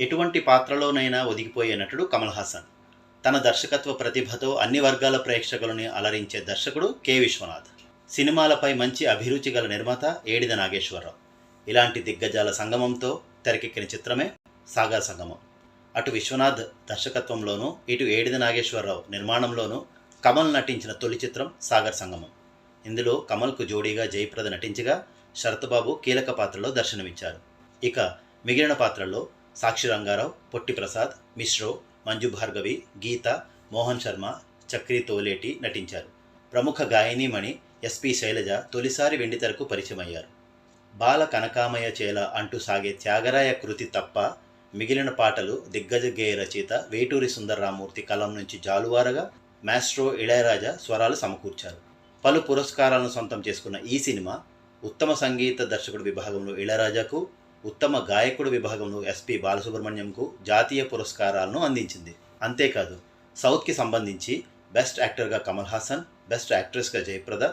ఎటువంటి పాత్రలోనైనా ఒదిగిపోయే నటుడు కమల్ హాసన్. తన దర్శకత్వ ప్రతిభతో అన్ని వర్గాల ప్రేక్షకులని అలరించే దర్శకుడు కె. విశ్వనాథ్. సినిమాలపై మంచి అభిరుచి గల నిర్మాత ఏడిద నాగేశ్వరరావు. ఇలాంటి దిగ్గజాల సంగమంతో తెరకెక్కిన చిత్రమే సాగర్ సంగమం. అటు విశ్వనాథ్ దర్శకత్వంలోనూ ఇటు ఏడిద నాగేశ్వరరావు నిర్మాణంలోనూ కమల్ నటించిన తొలి చిత్రం సాగర్ సంగమం. ఇందులో కమల్కు జోడీగా జయప్రద నటించగా శరత్బాబు కీలక పాత్రలో దర్శనమిచ్చారు. ఇక మిగిలిన పాత్రల్లో సాక్షి రంగారావు పొట్టి ప్రసాద్ మిశ్రో మంజు భార్గవి గీత మోహన్ శర్మ చక్రి తోలేటి నటించారు. ప్రముఖ గాయనీమణి ఎస్పి శైలజ తొలిసారి వెండితెరకు పరిచయమయ్యారు. బాల కనకామయ చేల అంటూ సాగే త్యాగరాయ కృతి తప్ప మిగిలిన పాటలు దిగ్గజ గేయ రచయిత వేటూరి సుందర్రామూర్తి కలం నుంచి జాలువారగా మాస్ట్రో ఇళయరాజా స్వరాలు సమకూర్చారు. పలు పురస్కారాలను సొంతం చేసుకున్న ఈ సినిమా ఉత్తమ సంగీత దర్శకుడు విభాగంలో ఇళయరాజాకు ఉత్తమ గాయకుడు విభాగంలో ఎస్పి బాలసుబ్రహ్మణ్యంకు జాతీయ పురస్కారాలను అందించింది. అంతేకాదు సౌత్కి సంబంధించి బెస్ట్ యాక్టర్గా కమల్ హాసన్ బెస్ట్ యాక్ట్రెస్గా జయప్రద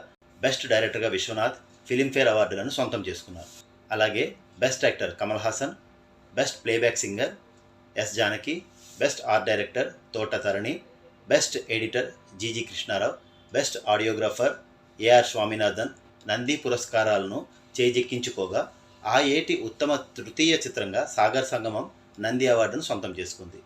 బెస్ట్ డైరెక్టర్గా విశ్వనాథ్ ఫిలింఫేర్ అవార్డులను సొంతం చేసుకున్నారు. అలాగే best actor Kamal Haasan best playback singer S Janaki best art director Thota Tharani best editor G G Krishnarao best audiographer A R Swaminathan Nandi పురస్కారాలను చేజెక్కించుకోగా ఆ ఏటి ఉత్తమ తృతీయ చిత్రంగా సాగర్ సంగమం నంది అవార్డును సొంతం చేసుకుంది.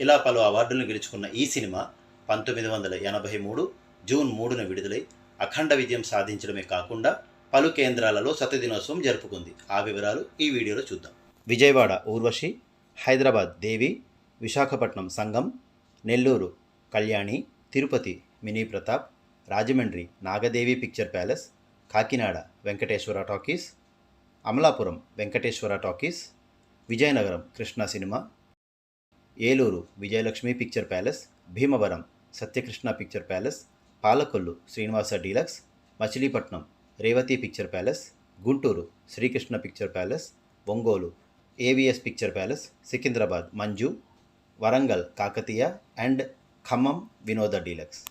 ఇలా పలు అవార్డులను గెలుచుకున్న ఈ సినిమా పంతొమ్మిది వందల ఎనభై మూడు జూన్ మూడున విడుదలై అఖండ విజయం సాధించడమే కాకుండా పలు కేంద్రాలలో శతదినోత్సవం జరుపుకుంది. ఆ వివరాలు ఈ వీడియోలో చూద్దాం. Vijayawada Urvashi Hyderabad Devi Visakhapatnam Sangam Nellore Kalyani Tirupati mini Pratap Rajahmundry Nagadevi picture palace Kakinada Venkateswara talkies Amalapuram Venkateswara talkies Vizianagaram Krishna cinema Eluru Vijayalakshmi picture palace Bhimavaram Satyakrishna picture palace Palakollu Srinivasa deluxe Machilipatnam Revathi picture palace Guntur Srikrishna picture palace Ongole A V S picture palace Secunderabad Manju Warangal Kakatiya and Khammam Vinoda deluxe.